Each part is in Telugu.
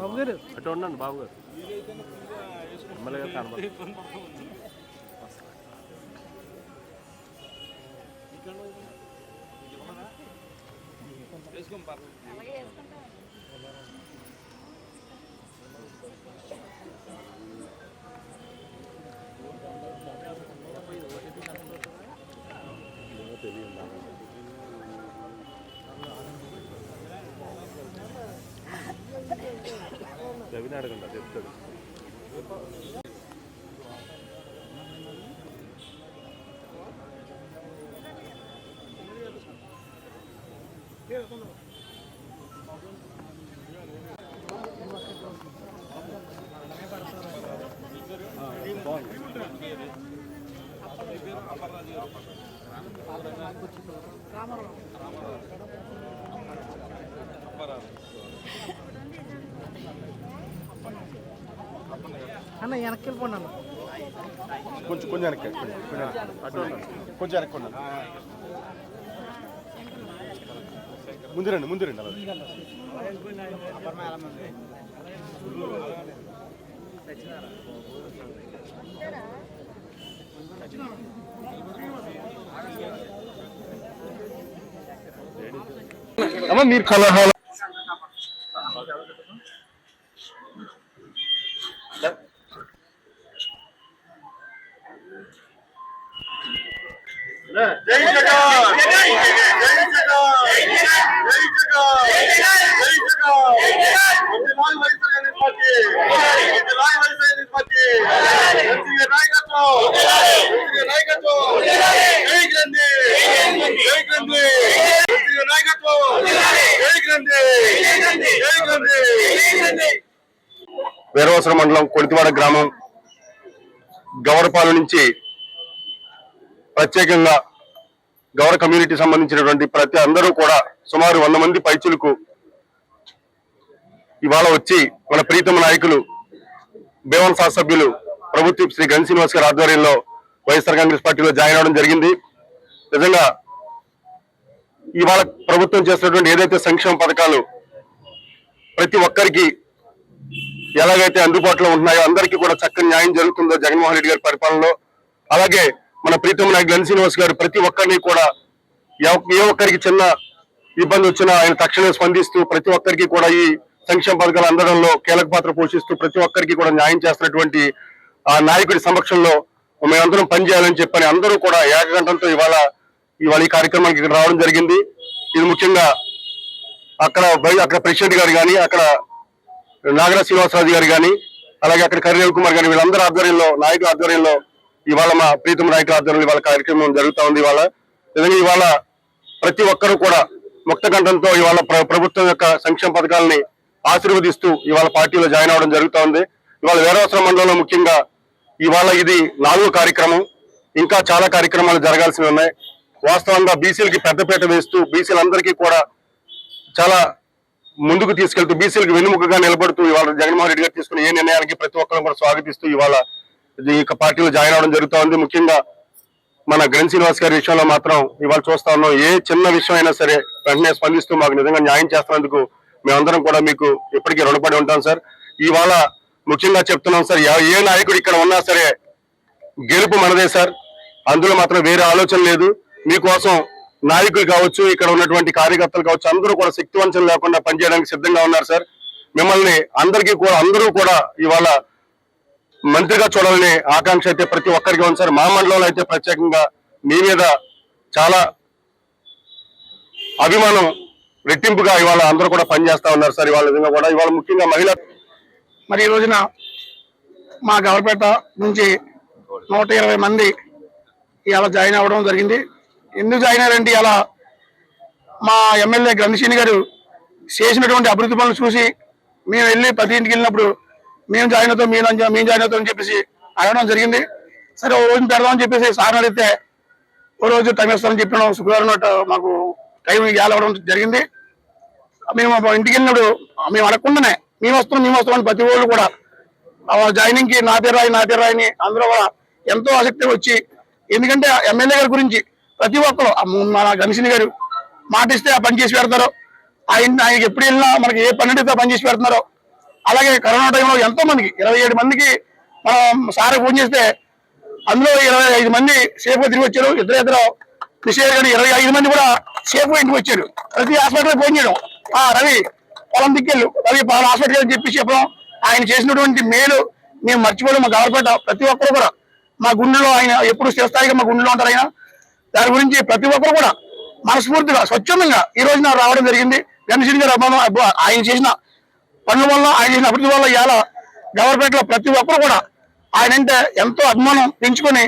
బాబు గారు అటు ఉండండి బాబు గారు ఎమ్మెల్యే గారు కనబడు రవిని అడగండి అది చెప్తాడు అన్న వెనక్కి వెళ్ళిపోండి అన్న. కొంచెం కొంచెం వెనక్కి కొంచెం కొంచెం వెనక్కి. అటు ముందు రండి ముందు రండి అలా అమ్మ మీరు కలహాలు వీరవసర మండలం కొడితివాడ గ్రామం గవరపాలెం నుంచి ప్రత్యేకంగా గౌర కమ్యూనిటీ సంబంధించినటువంటి ప్రతి అందరూ కూడా సుమారు వంద మంది పైచులకు ఇవాళ వచ్చి మన ప్రీతమ నాయకులు బేవన్ సభ్యులు ప్రభుత్వ శ్రీ గన్ శ్రీనివాస్ గారి ఆధ్వర్యంలో వైఎస్ఆర్ కాంగ్రెస్ పార్టీలో జాయిన్ అవడం జరిగింది. నిజంగా ఇవాళ ప్రభుత్వం చేస్తున్నటువంటి ఏదైతే సంక్షేమ పథకాలు ప్రతి ఒక్కరికి ఎలాగైతే అందుబాటులో ఉంటున్నాయో అందరికీ కూడా చక్కని న్యాయం జరుగుతుందో జగన్మోహన్ రెడ్డి గారి పరిపాలనలో. అలాగే మన ప్రీతం నాయక్ గన్ శ్రీనివాస్ గారు ప్రతి ఒక్కరిని కూడా ఏ ఒక్కరికి చిన్న ఇబ్బంది వచ్చినా ఆయన తక్షణమే స్పందిస్తూ ప్రతి ఒక్కరికి కూడా ఈ సంక్షేమ పథకాలు అందడంలో కీలక పాత్ర పోషిస్తూ ప్రతి ఒక్కరికి కూడా న్యాయం చేస్తున్నటువంటి ఆ నాయకుడి సమక్షంలో మేమందరం పనిచేయాలని చెప్పని అందరూ కూడా ఏకగంటంతో ఇవాళ ఇవాళ ఈ కార్యక్రమానికి ఇక్కడ రావడం జరిగింది. ఇది ముఖ్యంగా అక్కడ బై- అక్కడ ప్రెసిడెంట్ గారు కానీ అక్కడ నాగరాజ్ శ్రీనివాసరాజు గారు కానీ అలాగే అక్కడ కర్రీ కుమార్ గారు వీళ్ళందరూ ఆధ్వర్యంలో నాయకుల ఆధ్వర్యంలో ఇవాళ మా ప్రీతం నాయకుల ఆధ్వర్యంలో ఇవాళ కార్యక్రమం జరుగుతా ఉంది ఇవాళ. నిజంగా ఇవాళ ప్రతి ఒక్కరూ కూడా ముక్త కంఠంతో ఇవాళ ప్రభుత్వం యొక్క సంక్షేమ పథకాలని ఆశీర్వదిస్తూ ఇవాళ పార్టీలో జాయిన్ అవడం జరుగుతూ ఉంది. ఇవాళ వీరవసర మండలంలో ముఖ్యంగా ఇవాళ ఇది నాలుగో కార్యక్రమం. ఇంకా చాలా కార్యక్రమాలు జరగాల్సి ఉన్నాయి. వాస్తవంగా బీసీలకి పెద్దపీట వేస్తూ బీసీలందరికీ కూడా చాలా ముందుకు తీసుకెళ్తూ బీసీలకు వెన్నుముకగా నిలబడుతూ ఇవాళ జగన్మోహన్ రెడ్డి గారు తీసుకున్న ఏ నిర్ణయానికి ప్రతి ఒక్కరు కూడా స్వాగతిస్తూ ఇవాళ ఈ యొక్క పార్టీలో జాయిన్ అవడం జరుగుతా ఉంది ముఖ్యంగా మన గ్రన్ శ్రీనివాస్ గారి విషయంలో మాత్రం ఇవాళ చూస్తా ఉన్నాం. ఏ చిన్న విషయం అయినా సరే వెంటనే స్పందిస్తూ మాకు నిజంగా న్యాయం చేస్తున్నందుకు మేమందరం కూడా మీకు ఇప్పటికీ రుణపడి ఉంటాం సార్. ఇవాళ ముఖ్యంగా చెప్తున్నాం సార్ ఏ- ఏ నాయకుడు ఇక్కడ ఉన్నా సరే గెలుపు మనదే సార్. అందులో మాత్రం వేరే ఆలోచన లేదు. మీకోసం నాయకులు కావచ్చు ఇక్కడ ఉన్నటువంటి కార్యకర్తలు కావచ్చు అందరూ కూడా శక్తివంచన లేకుండా పనిచేయడానికి సిద్ధంగా ఉన్నారు సార్. మిమ్మల్ని అందరికీ కూడా అందరూ కూడా ఇవాళ మంత్రిగా చూడాలనే ఆకాంక్ష అయితే ప్రతి ఒక్కరికి ఉంది సార్. మా మండలంలో అయితే ప్రత్యేకంగా మీ మీద చాలా అభిమానం రెట్టింపుగా ఇవాళ అందరూ కూడా పనిచేస్తా ఉన్నారు సార్. ఇవాళ విధంగా కూడా. ఇవాళ ముఖ్యంగా మహిళ మరి ఈ రోజున మా గవర్నపేట నుంచి నూట ఇరవై మంది ఇవాళ జాయిన్ అవ్వడం జరిగింది. ఎందుకు జాయిన్ అయ్యారంటే ఇలా మా ఎమ్మెల్యే గ్రంథశీని గారు చేసినటువంటి అభివృద్ధి పనులు చూసి మేము వెళ్ళి ప్రతి ఇంటికి వెళ్ళినప్పుడు మేము జాయిన్ అవుతాం మేము జాయిన్- మేము జాయిన్ అవుతాం అని చెప్పేసి అడగడం జరిగింది. సరే ఓ రోజు పెడదామని చెప్పేసి సార్ అడిగితే ఓ రోజు టైం ఇస్తామని చెప్పిన. శుక్రవారం మాకు టైం ఇవ్వడం జరిగింది. మేము మా ఇంటికి వెళ్ళినప్పుడు మేము అడగకుండానే మేము వస్తున్నాం మేము వస్తామని అని ప్రతి ఒళ్ళు కూడా జాయినింగ్కి జాయినింగ్కి నా పేరు రాయి నా పేరు రాయని అందరూ కూడా ఎంతో ఆసక్తి వచ్చి ఎందుకంటే ఎమ్మెల్యే గారి గురించి ప్రతి ఒక్కరు మన గణేషిని గారు మాట ఇస్తే ఆ పని చేసి పెడతారు. ఆయన ఆయనకి ఎప్పుడు వెళ్ళినా మనకి ఏ పని అడిగితే పని చేసి పెడుతున్నారో. అలాగే కరోనా టైంలో ఎంతో మందికి ఇరవై ఏడు మందికి మనం సార్ ఫోన్ చేస్తే అందులో ఇరవై ఐదు మంది సేఫ్గా తిరిగి వచ్చారు. ఇద్దరు ఇద్దరు విషయాలు కానీ ఇరవై ఐదు మంది కూడా సేఫ్గా ఇంటికి వచ్చారు. ప్రతి హాస్పిటల్ ఫోన్ చేయడం. ఆ రవి పొలం దిక్కెళ్ళు. రవి పొలం హాస్పిటల్ అని చెప్పి చెప్పడం. ఆయన చేసినటువంటి మేలు మేము మర్చిపోలేము మా గవర్నమెంట్ ప్రతి ఒక్కరు కూడా. మా గుండెలో ఆయన ఎప్పుడు స్థిరస్థాయిగా మా గుండెలో ఉంటారు ఆయన. దాని గురించి ప్రతి ఒక్కరు కూడా మనస్ఫూర్తిగా స్వచ్ఛందంగా ఈ రోజున రావడం జరిగింది. గణేశ్వరి గారు అబ్బా, ఆయన చేసిన పనుల వల్ల ఆయన అభివృద్ధి వల్ల ఇవాళ గవర్నమెంట్లో ప్రతి ఒక్కరు కూడా ఆయన అంటే ఎంతో అభిమానం పెంచుకొని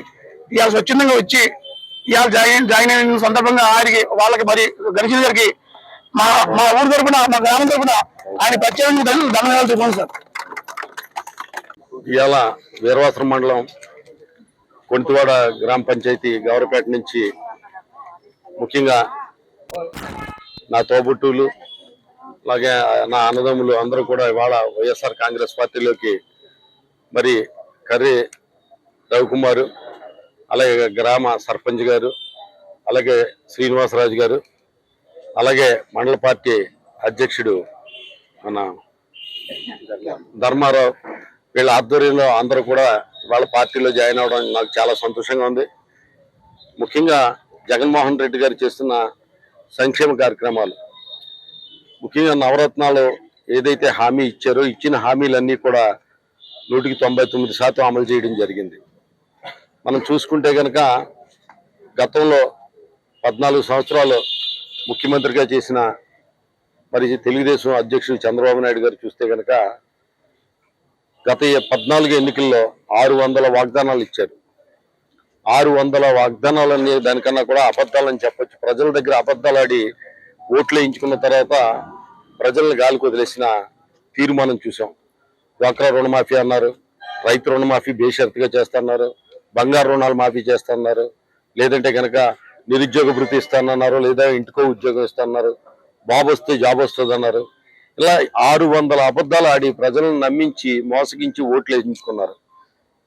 ఇవాళ స్వచ్ఛందంగా వచ్చి ఇవాళ జాయిన్ జాయిన్ అయిన సందర్భంగా ఆయనకి వాళ్ళకి మరి గణేశ్వరి గారికి మా మా ఊరు తరఫున మా గ్రామం తరఫున ఆయన ప్రత్యేకంగా ధన్యవాదాలు చెప్పండి సార్. ఇవాళ వీరవాసరం మండలం కొంటివాడ గ్రామ పంచాయతీ గౌరపేట నుంచి ముఖ్యంగా నా తోబుట్టువులు అలాగే నా అన్నదమ్ములు అందరూ కూడా ఇవాళ వైఎస్ఆర్ కాంగ్రెస్ పార్టీలోకి మరి కర్రీ రవికుమారు అలాగే గ్రామ సర్పంచ్ గారు అలాగే శ్రీనివాసరాజు గారు అలాగే మండల పార్టీ అధ్యక్షుడు మన ధర్మారావు వీళ్ళ ఆధ్వర్యంలో అందరూ కూడా వాళ్ళ పార్టీలో జాయిన్ అవడం నాకు చాలా సంతోషంగా ఉంది. ముఖ్యంగా జగన్మోహన్ రెడ్డి గారు చేస్తున్న సంక్షేమ కార్యక్రమాలు ముఖ్యంగా నవరత్నాలు ఏదైతే హామీ ఇచ్చారో ఇచ్చిన హామీలన్నీ కూడా నూటికి తొంభై తొమ్మిది శాతం అమలు చేయడం జరిగింది. మనం చూసుకుంటే కనుక గతంలో పద్నాలుగు సంవత్సరాలు ముఖ్యమంత్రిగా చేసిన మరి తెలుగుదేశం అధ్యక్షుడు చంద్రబాబు నాయుడు గారు చూస్తే కనుక గత పద్నాలుగు ఎన్నికల్లో ఆరు వందల వాగ్దానాలు ఇచ్చారు. ఆరు వందల వాగ్దానాలన్నీ దానికన్నా కూడా అబద్ధాలని చెప్పొచ్చు. ప్రజల దగ్గర అబద్ధాలు ఆడి ఓట్లు వేయించుకున్న తర్వాత ప్రజల్ని గాలికి వదిలేసిన తీర్మానం చూసాం. డ్వాక్రా రుణమాఫీ అన్నారు రైతు రుణమాఫీ బేషరతుగా చేస్తున్నారు బంగారు రుణాలు మాఫీ చేస్తున్నారు లేదంటే కనుక నిరుద్యోగ భృతి ఇస్తానన్నారు లేదా ఇంటికో ఉద్యోగం ఇస్తున్నారు బాబు వస్తే జాబ్ వస్తుందన్నారు. ఇలా ఆరు వందల అబద్ధాలు ఆడి ప్రజలను నమ్మించి మోసగించి ఓట్లు వేయించుకున్నారు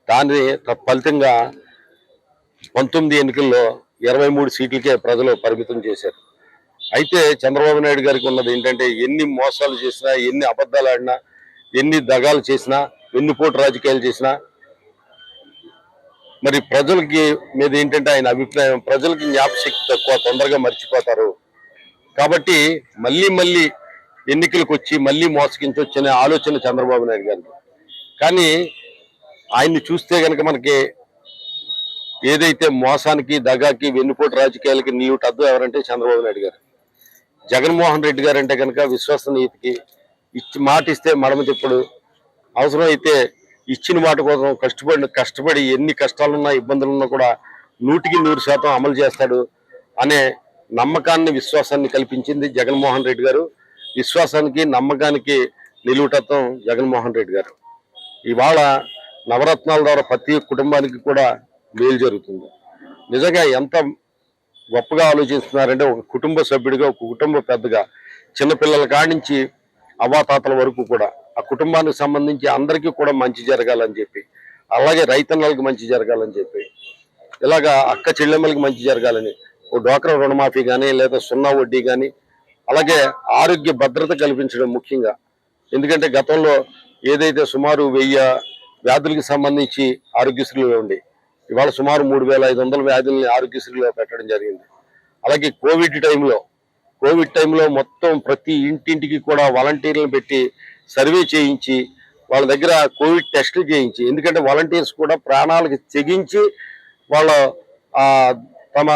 దాని ఫలితంగా పంతొమ్మిది ఎన్నికల్లో ఇరవై మూడు సీట్లకే ప్రజలు పరిమితం చేశారు. అయితే చంద్రబాబు నాయుడు గారికి ఉన్నది ఏంటంటే ఎన్ని మోసాలు చేసినా ఎన్ని అబద్ధాలు ఆడినా ఎన్ని దగాలు చేసినా ఎన్ని పోటు రాజకీయాలు చేసినా మరి ప్రజలకి మీద ఏంటంటే ఆయన అభిప్రాయం ప్రజలకి జ్ఞాపశక్తి తక్కువ తొందరగా మర్చిపోతారు. కాబట్టి మళ్ళీ మళ్ళీ ఎన్నికలకు వచ్చి మళ్ళీ మోసగించవచ్చు ఆలోచన చంద్రబాబు నాయుడు గారికి కానీ ఆయన్ని చూస్తే కనుక మనకి ఏదైతే మోసానికి దగాకి వెన్నుపోటు రాజకీయాలకి నీవుటద్దు ఎవరంటే చంద్రబాబు నాయుడు గారు. జగన్మోహన్ రెడ్డి గారు అంటే కనుక విశ్వసనీయతకి ఇచ్చి మాట ఇస్తే మడమ తిప్పుడు అవసరమైతే ఇచ్చిన మాట కోసం కష్టపడి కష్టపడి ఎన్ని కష్టాలున్నా ఇబ్బందులున్నా కూడా నూటికి నూరు శాతం అమలు చేస్తాడు అనే నమ్మకాన్ని విశ్వాసాన్ని కల్పించింది జగన్మోహన్ రెడ్డి గారు. విశ్వాసానికి నమ్మకానికి నిలువుటత్వం జగన్మోహన్ రెడ్డి గారు. ఇవాళ నవరత్నాల ద్వారా ప్రతి కుటుంబానికి కూడా మేలు జరుగుతుంది. నిజంగా ఎంత గొప్పగా ఆలోచిస్తున్నారంటే ఒక కుటుంబ సభ్యుడిగా ఒక కుటుంబ పెద్దగా చిన్నపిల్లల కాడించి నుంచి అవ్వాతాతల వరకు కూడా ఆ కుటుంబానికి సంబంధించి అందరికీ కూడా మంచి జరగాలని చెప్పి అలాగే రైతన్నలకు మంచి జరగాలని చెప్పి ఇలాగా అక్క చెల్లెమ్మలకి మంచి జరగాలని ఓ డోక్రా రుణమాఫీ కానీ లేదా సున్నా వడ్డీ కానీ అలాగే ఆరోగ్య భద్రత కల్పించడం ముఖ్యంగా. ఎందుకంటే గతంలో ఏదైతే సుమారు వెయ్యి వ్యాధులకి సంబంధించి ఆరోగ్యశ్రీలో ఉండి ఇవాళ సుమారు మూడు వేల ఐదు వందల వ్యాధుల్ని ఆరోగ్యశ్రీలో పెట్టడం జరిగింది. అలాగే కోవిడ్ టైంలో కోవిడ్ టైంలో మొత్తం ప్రతి ఇంటింటికి కూడా వాలంటీర్లను పెట్టి సర్వే చేయించి వాళ్ళ దగ్గర కోవిడ్ టెస్టులు చేయించి ఎందుకంటే వాలంటీర్స్ కూడా ప్రాణాలకు తెగించి వాళ్ళ తమ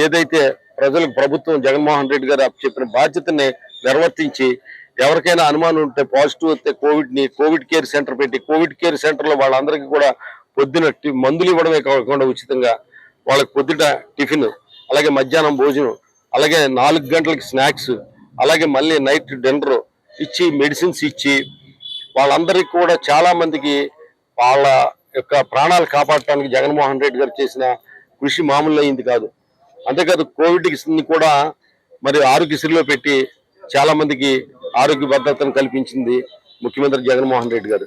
ఏదైతే ప్రజలకు ప్రభుత్వం జగన్మోహన్ రెడ్డి గారు చెప్పిన బాధ్యతని నిర్వర్తించి ఎవరికైనా అనుమానం ఉంటే పాజిటివ్ వస్తే కోవిడ్ని కోవిడ్ కేర్ సెంటర్ పెట్టి కోవిడ్ కేర్ సెంటర్లో వాళ్ళందరికీ కూడా పొద్దున మందులు ఇవ్వడమే కాకుండా ఉచితంగా వాళ్ళకి పొద్దుట టిఫిన్ అలాగే మధ్యాహ్నం భోజనం అలాగే నాలుగు గంటలకి స్నాక్స్ అలాగే మళ్ళీ నైట్ డిన్నర్ ఇచ్చి మెడిసిన్స్ ఇచ్చి వాళ్ళందరికీ కూడా చాలా మందికి వాళ్ళ యొక్క ప్రాణాలు కాపాడటానికి జగన్మోహన్ రెడ్డి గారు చేసిన కృషి మామూలు అయింది కాదు. అంతేకాదు కోవిడ్కి కూడా మరి ఆరోగ్యశ్రీలో పెట్టి చాలా మందికి ఆరోగ్య భద్రతను కల్పించింది ముఖ్యమంత్రి జగన్మోహన్ రెడ్డి గారు.